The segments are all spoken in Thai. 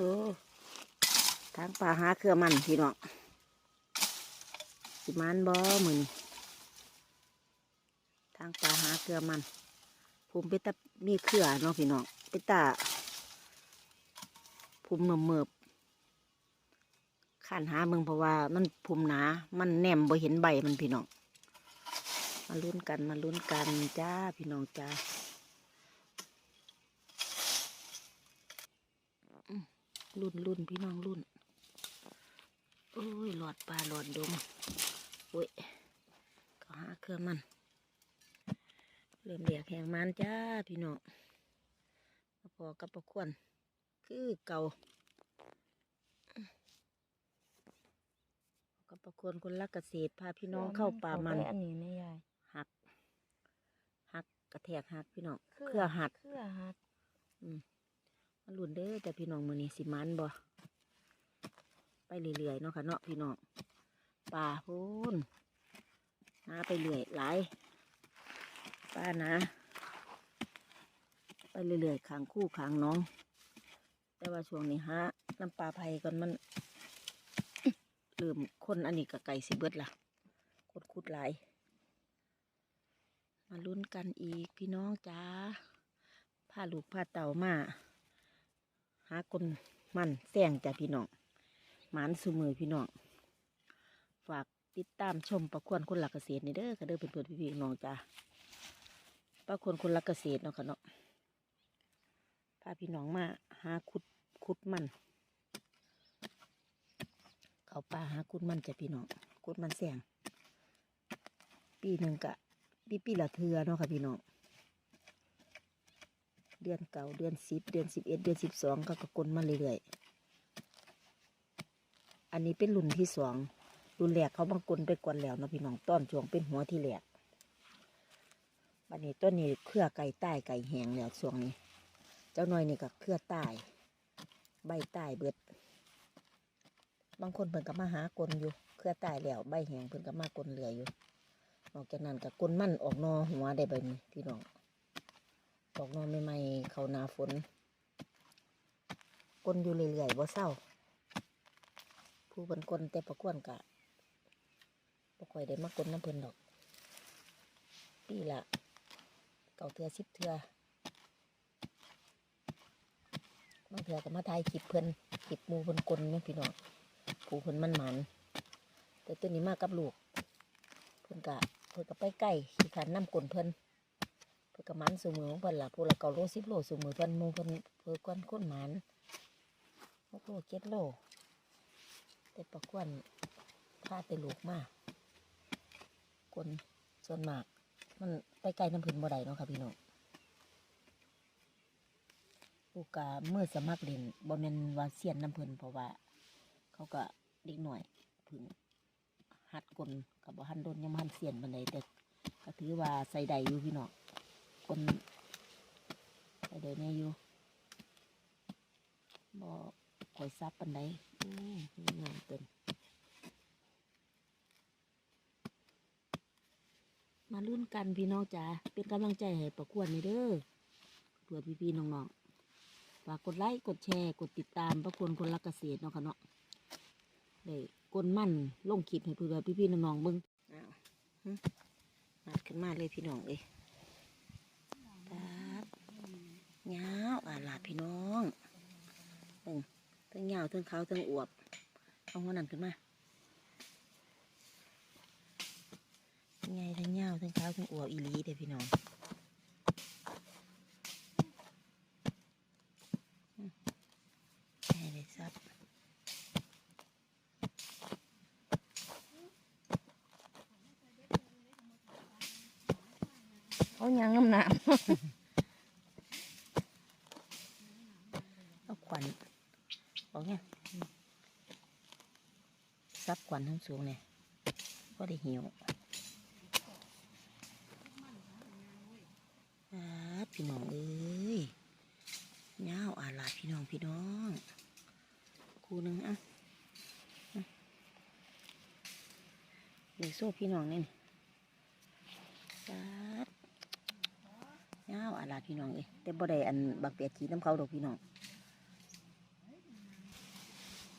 เออทางป่าหาเครือมันพี่น้องสิมันบ่มือนี่ทางป่าหาเครือมันภูมิเป็นตามีเครือเนาะพี่น้องเป็นตาภูมิเมื่อเมิบขันหาเมืองเพราะว่ามันภูมิหนา มันแนมบ่เห็นใบมันพี่น้อง มาลุ้นกันมาลุ้นกันจ้าพี่น้องจ้าอืม รุ่นรุ่นพี่น้องรุ่นโอ้ยหลอดปลาหลอดดงโอ้ยก็หาเครื่องมัน เริ่มเรียกแหงมันจ้าพี่น้องมาพอกับประควนคือเก่ากับประควนคนรักเกษตรพาพี่น้องเข้าป่ามันอันนี้ไม่ยายหักหักกระแทกหักพี่น้องเครือหักเครือหักมาลุ้นเด้อแต่พี่น้องมือนี้สิมันบ่ไปเรื่อยๆเนาะค่ะเนาะพี่น้องป่าพูนหาไปเรื่อยหลายป้านะไปเรื่อยๆขางคู่ขางน้อง แต่ว่าช่วงนี้ฮะน้ำปลาไผ่ก่อนมันลืมคนอันนี้กับไก่สิเบิดล่ะกดคุดหลายมาลุ้นกันอีกพี่น้องจ้าพาลูกพาเต่ามา หาคนมันแซงจ้ะพี่น้องหมานสุมือพี่น้องฝากติดตามชมประควนคนหลักเกษตรนี่เด้อก็เด้อเป็นเพื่อนพี่พี่น้องจ้าประควนคนหลักเกษตรเนาะค่ะเนาะพาพี่น้องมาหาขุดขุดมัน เขาป่าหาขุดมันจ้ะพี่น้องขุดมันแซงปีหนึ่งกะปีปีละเทือเนาะค่ะพี่น้อง เดือนเก่าเดือนสิบเดือนสิบเอ็ดเดือนสิบสองก็กระกลมาเรื่อยๆอันนี้เป็นรุ่นที่สองรุ่นแรกเขาบางกลไปก่อนแล้วเนาะพี่น้องต้อนช่วงเป็นหัวที่แรกบันนี้ต้นนี้เครือไก่ใต้ไก่แหงแล้วช่วงนี้ เจ้าหน้อยนี่ก็เครือใต้ใบใต้เบิด บางคนเพิ่นก็มาหากลอยู่ เครือใต้แล้วใบแหงเพิ่นก็มากลเหลืออยู่นอกจากนั้นก็กลมั่นออกนอหัวได้แบบนี้พี่น้อง ออกนอนใหม่ๆเขาหนาฝนกลนอยู่เรื่อยๆบ่เศร้า ผู้เป็นกลแต่ประกวนกะบ่ค่อยได้มากลน้ำเพิ่นดอก ปีละเก่าเทือสิบเทือบางเทือก็มาถ่ายคลิปเพิ่นคลิปมูเพิ่นกลเนี่ยพี่น้องผู้เพิ่นมันหมันแต่ตัวนี้มากับลูก เพิ่นกะเพิ่นก็ไปใกล้ขี้ขันน้ำกลนเพิ่น เพื่อกมันสูมือของเพิ่นล่ะผู้ละเก้าโลสิบโลสูมือเพิ่นหมูเพิ่นเพื่อก้อนก้นหมันหกโลเจ็ดโลแต่ประกวนพาแต่ลูกมากคนส่วนมาก มันไปไกลน้ำพื้นบ่ได้เนาะค่ะพี่น้องลูกกาเมื่อสมัครเล่นบ่แม่นว่าเสียนน้ำพื้นเพราะว่า เขาก็เด็กหน่อยพึ่งหัดกลกับบ่หันโดนยังหันเสียนบันไดแต่ก็ถือว่าใส่ใดอยู่พี่น้อง คนไปเดินเนี่ยอยู่บ่คอยซับปันไดอู้งามเกินมาลุ้นกันพี่น้องจ๋าเป็นกำลังใจให้ประกวดนี่เด้อเพื่อพี่ๆน้องๆฝากกดไลค์กดแชร์กดติดตามประกวดคนรักเกษตรเนาะค่ะเนาะได้กลมั่นลงคลิปให้เพื่อพี่ๆน้องๆเบิ่งอ้าวมาขึ้นมาเลยพี่น้องเอ้ย ครับ ยาวอ่าลาพี่น้องเอิ้งทั้งยาทั้งเขาทั้งอวบ เอาหัวนั่นขึ้นมาทั้งทั้งยาทั้งเขาทั้งอวบอีลีเด้พี่น้องอืมให้ได้ซับเขายังน้ำหนาม เอาขวัญ บอกเนี่ยซับขวัญทั้งสูงเนี่ยก็ได้หิวพี่น้องเอ้ยยาวอาลาพี่น้องพี่น้องคูหนึ่งอะเดี๋ยวโซ่พี่น้องนี่ครับยาวอาลาพี่น้องเอ้ยแต่บ่ได้อันบักเปียกขี้น้ำเขาดอกพี่น้อง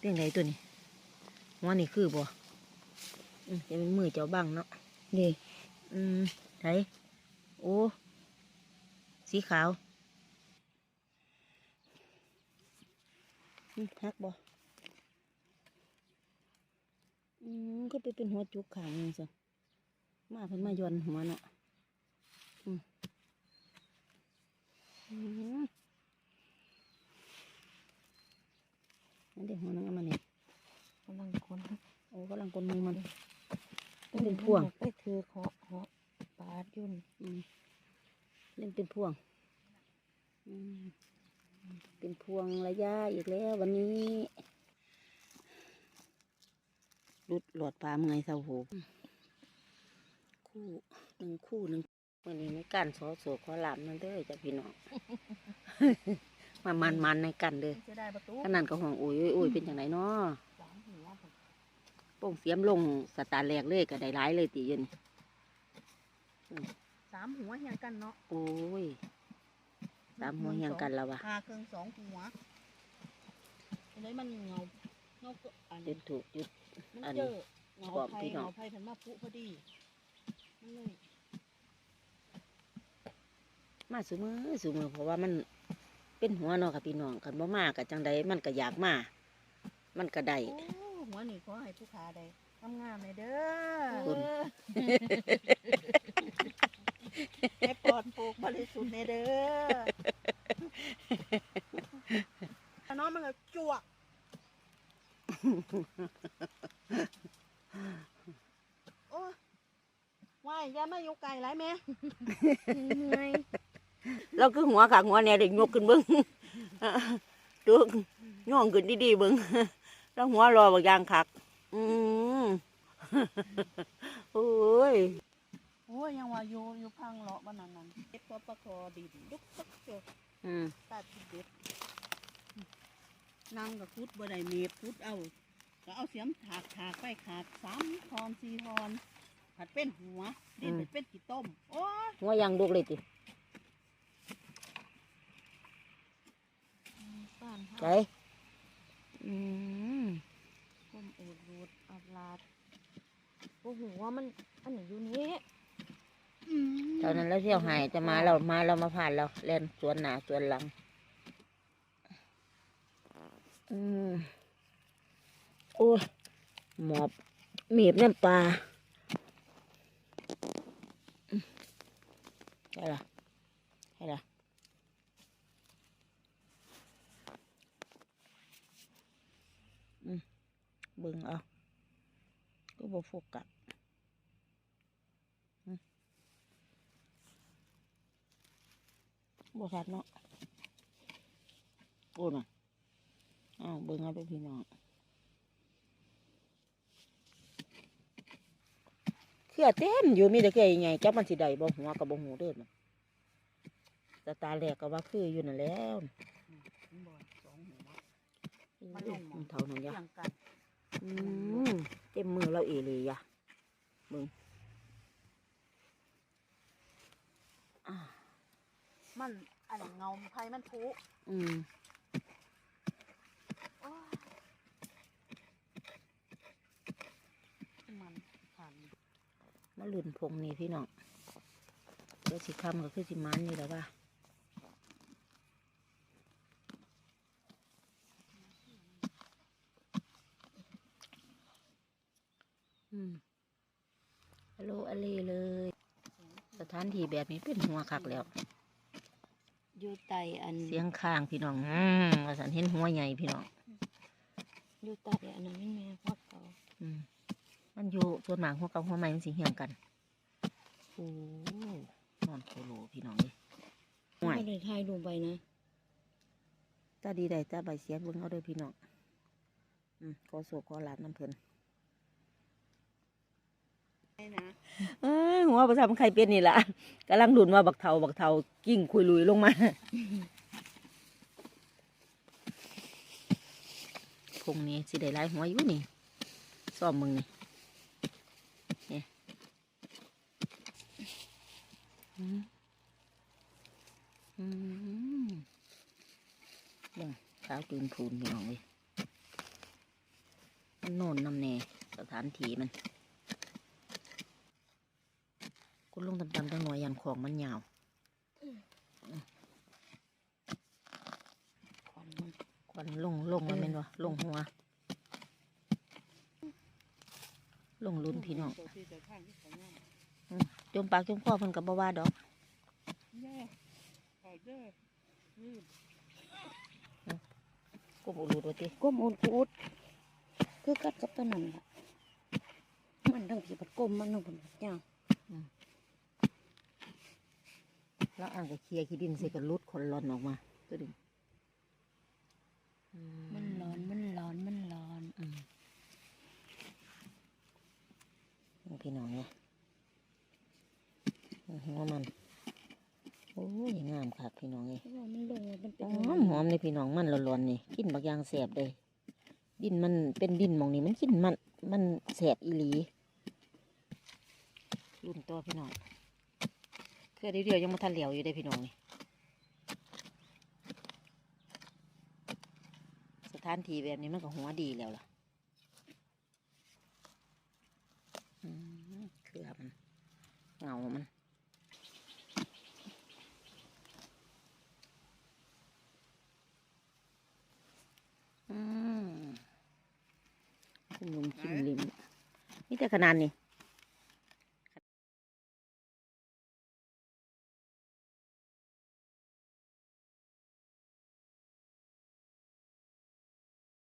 เรื่องไหนตัวนี้หัวนี่คือบ่อืมจะเป็นมือเจ้าบังเนาะนี่อืมไหนโอ้สีขาวอืมฮักบ่อืมก็ไปเป็นหัวจุกขางนี่สิมาเพิ่นมาย้อนหัวเนาะอืมอืม นั่นเด็กหัวนังเอามาเนี่ยกำลังคนโอ้กำลังกลนมือมันมันเป็นพวงไปถือเคาะเคาะปาดยุ่นอืมเล่นเป็นพวงอืมเป็นพวงระยะอีกแล้ววันนี้รุดหลอดปลาเมื่อยเสาหูคู่หนึ่งคู่หนึ่งวันนี้ในการสอโศกขอหลามนั่นเด้อจ้ะพี่น้อง มามันมันๆในกันเด้อจะได้ประตูขนาดก็ห่วงอุ้ยอุ้ยอุ้ยเป็นอย่างไรเนาะสามหัวผมโป่งเสียมลงสตาร์แรกเลยก็ได้ร้ายเลยตีเย็นสามหัวเฮียงกันเนาะโอ้ยตามหัวเฮียงกันแล้ววะพาเครื่องสองหัวเลยมันเงาเงาก็อันจุดถูกจุดมันอันนี้เจอเงาบอกไผ่พี่น้องเงาไผ่ผันมาพุพอดีมันเลยมาสูมือสูมือเพราะว่ามัน เป็นหัวเนาะค่ะพี่น้องกันบ่มากับจังใดมันก็อยากมา มันก็ได้ โอ้หัวนี่ขอให้ผู้ขาได้งามๆเลยเด้คุอณให้ปลอดโปร่งบริสุทธิ์เลยเด้อน้องมันก็จวก โอ้ยว่ายอย่ามาอยู่ไกลไรแม่เหนื่อย เราคือ หัวขางหัวเนี่ยเด็กยกขึ้นเบิ้งดูย่องขึ้นดีๆเบิ้งแล้วหัวรอบักอยางคัก อืมโอ้ยโอ้ยยังว่าอยู่อยู่พังเลาะบ้านนั้นนั่นเก็บปอปะคอดินยุกปักเจออืมตัดที่เด็ดนางกับคุดบ่ได้เมบคุดเอาก็เอาเสียมถากถากไปขาดสามทอนสี่ทอนผัดเป็นหัวดินเป็นกี่ต้มโอ้ยหัวยางลูกเลยติานใจเฮาอืมก้มเอกรูดอับลาดโอ้โหว่ามันอันไหนอยู่นี้ตอนนั้นเราเที่ยวหายจะมาเรามาเรามาผ่านเราเล่นสวนหนาสวนหลัง อืมโอ้ยหมอบหมีบน้ำปลาอืมใช่ละใช่ละอืม เบิ่งเอาก็บ่โฟกัสอืมบ่ชัดเนาะโอ้น่ะอ้าวเบิ่งเอาเด้วยพี่น้องเครือเต็มอยู่มีแต่เครือใหญ่ๆจับมันสิได้บ่หัวกับบ่หูเด้อน่ะแต่ตาแรกก็ว่าคืออยู่นั่นแหล้วมันบ่สองหัวอืมันลงหม้อมันเท่านั้นยะเรียงกัน อืมเต็มมือเราเอเลยยะมึงอ่ามันอันเงาไผ่มันพุอืมโอ้ยมันผ่านมาหลุนพงนี่พี่น้องเดี๋ยวสิคำก็คือสิมันนี่แหละว่าอืมฮัลโหลอเลเลย สถานที่แบบนี้เป็นหัวคักแล้ว อยู่ไตอันเสียงข้างพี่น้องอืมว่าสันเห็นหัวใหญ่พี่น้องอยู่ไตอันนั้นแม่พ่อเขาอืมมันอยู่ส่วนมากหัวกับหัวใหม่มันสิเหี่ยงกันโอ้นอนโคโลพี่น้องเลยห่วยไม่ได้ถ่ายรูปไปนะตาดีได้ตาใบเสียเบิ่งเอาเด้อพี่น้องอืมขอโศกขอลาบน้ำเพลินไม่นะเอ้ ยหัวประทำใครเป็นนี่ล่ะกำลังดุนว่าบักเทาบักเทากิ้งคุยลุยลงมาพงนี้สิได้หลายหัวอยู่นี่ซ่อมมึงนี่นี่อืมอืมเบิ่งขาวตื่นพูนพี่น้องเลยมันโน่นนำแน่สถานที่มัน กุลงตำๆจังหน่อยยันของมันยาวควันมันควันลงลงแล้วแม่นวะลงหัว ลงลุ้นพี่น้องจมปากจมคอเพิ่นก็บ่ว่าดอกแย่ขอเด้อนี่กูบ่รู้ว่าติก้มโอนกูดคือกัดกับตัวนั้นมันทั้งผีปัดก้มมันทั้งผลปัดยาง แล้วอ่างก็เคลียร์ขี้ดินใส่ก็ลุดขนร้อนออกมาตัวดึงมันร้อนมันร้อนมันร้อนอืมนี่พี่น้องเนี่ยหัวมันโอ้ยงามคักพี่น้องนี่เพราะว่ามันลงมันเป็นหอมหอมเลยพี่น้องมันร้อนๆนี่กินบักอยางแสบเลยดินมันเป็นดินหมองนี่มันกินมัน มันแสบอีหลีรุ่นตัวพี่น้อง เคยเดียวๆยังมาทันเหลียวอยู่ได้พี่น้องนี่สถานที่แบบนี้มันก็หัวดีแล้วล่ะเครือมันเงามันอืมขนมชิมลิมนี่แต่ขนาดนี้